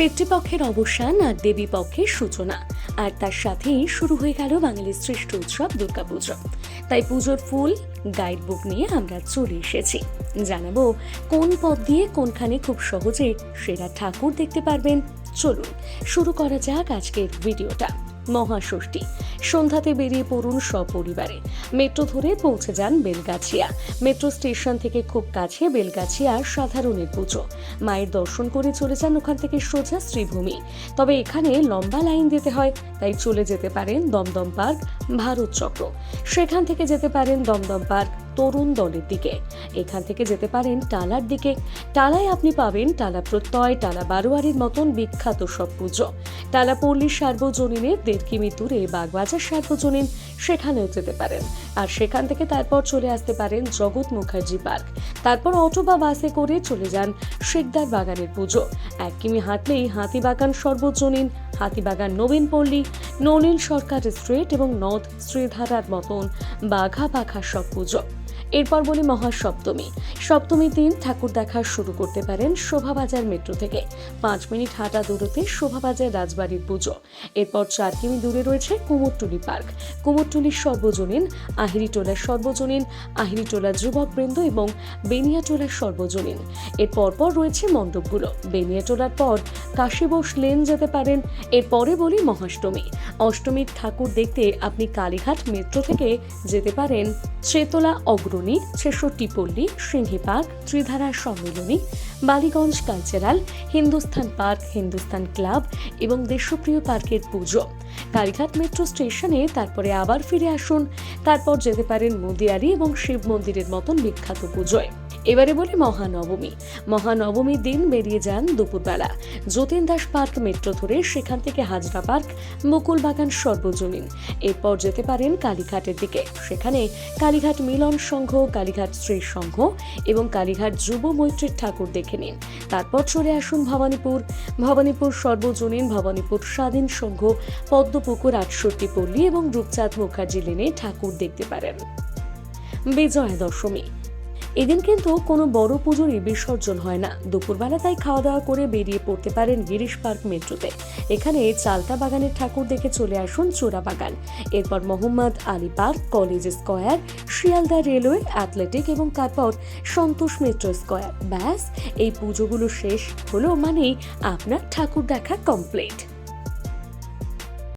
পিতৃপক্ষের অবসান আর দেবী পক্ষের সূচনা। আর তার সাথেই শুরু হয়ে গেল বাঙালির শ্রেষ্ঠ উৎসব দুর্গাপুজো। তাই পুজোর ফুল গাইড বুক নিয়ে আমরা চলে এসেছি। জানাব কোন পথ দিয়ে কোনখানে খুব সহজে সেরা ঠাকুর দেখতে পারবেন। চলুন, শুরু করা যাক আজকের ভিডিওটা। মহাষষ্ঠী। সন্ধ্যাতে বেরিয়ে পড়ুন সপরিবারে। মেট্রো ধরে পৌঁছে যান বেলগাছিয়া। মেট্রো স্টেশন থেকে খুব কাছে বেলগাছিয়া সাধারণের পুজো। মায়ের দর্শন করে চলে যান ওখান থেকে সোজা শ্রীভূমি। তবে এখানে লম্বা লাইন দিতে হয়, তাই চলে যেতে পারেন দমদম পার্ক, ভারত চক্র। সেখান থেকে যেতে পারেন দমদম পার্ক তরুণ দলের দিকে। এখান থেকে যেতে পারেন টালার দিকে। টালায় আপনি পাবেন টালা প্রত্যয়, টালা বারোয়ারির মতন বিখ্যাত সব পুজো। টালা পল্লী সার্বজনীনের, দেড় কিমি দূরে বাগবাজার সার্বজনীন, সেখানেও যেতে পারেন। আর সেখান থেকে তারপর চলে আসতে পারেন জগৎ মুখার্জি পার্ক। তারপর অটো বা বাসে করে চলে যান শেখদার বাগানের পুজো। এক কিমি হাঁটলেই হাতিবাগান সর্বজনীন হাতিবাগান নবীন পল্লী, নলিন সরকার স্ট্রিট এবং নর্থ শ্রীধারার মতন বাঘা বাঘা সব পুজো। এরপর বলি মহাসপ্তমী। সপ্তমীর দিন ঠাকুর দেখা শুরু করতে পারেন শোভাবাজার মেট্রো থেকে। পাঁচ মিনিট হাঁটা দূরতে শোভাবাজার রাজবাড়ির পুজো। এরপর চার কিমি দূরে রয়েছে কুমোরটুলি পার্ক। কুমোরটুলির সর্বজনীন, আহিরিটোলার সর্বজনীন আহিরিটোলা যুবকবৃন্দ এবং বেনিয়াটোলার সর্বজনীন। এর পরপর রয়েছে মণ্ডপগুলো। বেনিয়াটোলার পর কাশীবোস লেন যেতে পারেন এরপরে বলি মহাষ্টমী। অষ্টমীর ঠাকুর দেখতে আপনি কালীঘাট মেট্রো থেকে যেতে পারেন শ্রেতলা অগ্রণী, ছেষট্টি Pally, Singhi park, Tridhara Sammilani, Ballygunge cultural Hindustan park Hindustan club এবং দেশপ্রিয় পার্কের পুজো। কালীঘাট মেট্রো স্টেশনে তারপরে আবার ফিরে আসুন। তারপর যেতে পারেন মুদিয়ারি এবং শিব মন্দিরের মতন বিখ্যাত পুজোয়। এবারে বলি মহানবমী। মহানবমীর দিন বেরিয়ে যান দুপুরবেলা। যতীন দাস পার্ক মেট্রো ধরে সেখান থেকে হাজরা পার্ক মুকুল বাগান সর্বজনীন। এরপর যেতে পারেন কালীঘাটের দিকে। সেখানে কালীঘাট মিলন সংঘ, কালীঘাট শ্রী সংঘ এবং কালীঘাট যুব মৈত্রীর ঠাকুর দেখে নিন। তারপর চলে আসুন ভবানীপুর। ভবানীপুর সর্বজনীন, ভবানীপুর স্বাধীন সংঘ, পদ্মপুকুর আটষট্টি পল্লী এবং রূপচাঁদ মুখার্জি লেনে ঠাকুর দেখতে পারেন। বিজয়া দশমী এদিন কিন্তু কোনো বড় পুজোরই বিসর্জন হয় না। দুপুরবেলা তাই খাওয়া দাওয়া করে বেরিয়ে পড়তে পারেন গিরিশ পার্ক মেট্রোতে। এখানে চালতা বাগানের ঠাকুর দেখে চলে আসুন চোরা বাগান। এরপর Mohammad Ali park, college square, Sealdah railway, athletic এবং তারপর সন্তোষ মেট্রো স্কোয়ার। ব্যাস, এই পুজোগুলো শেষ হলো মানেই আপনার ঠাকুর দেখা কমপ্লিট।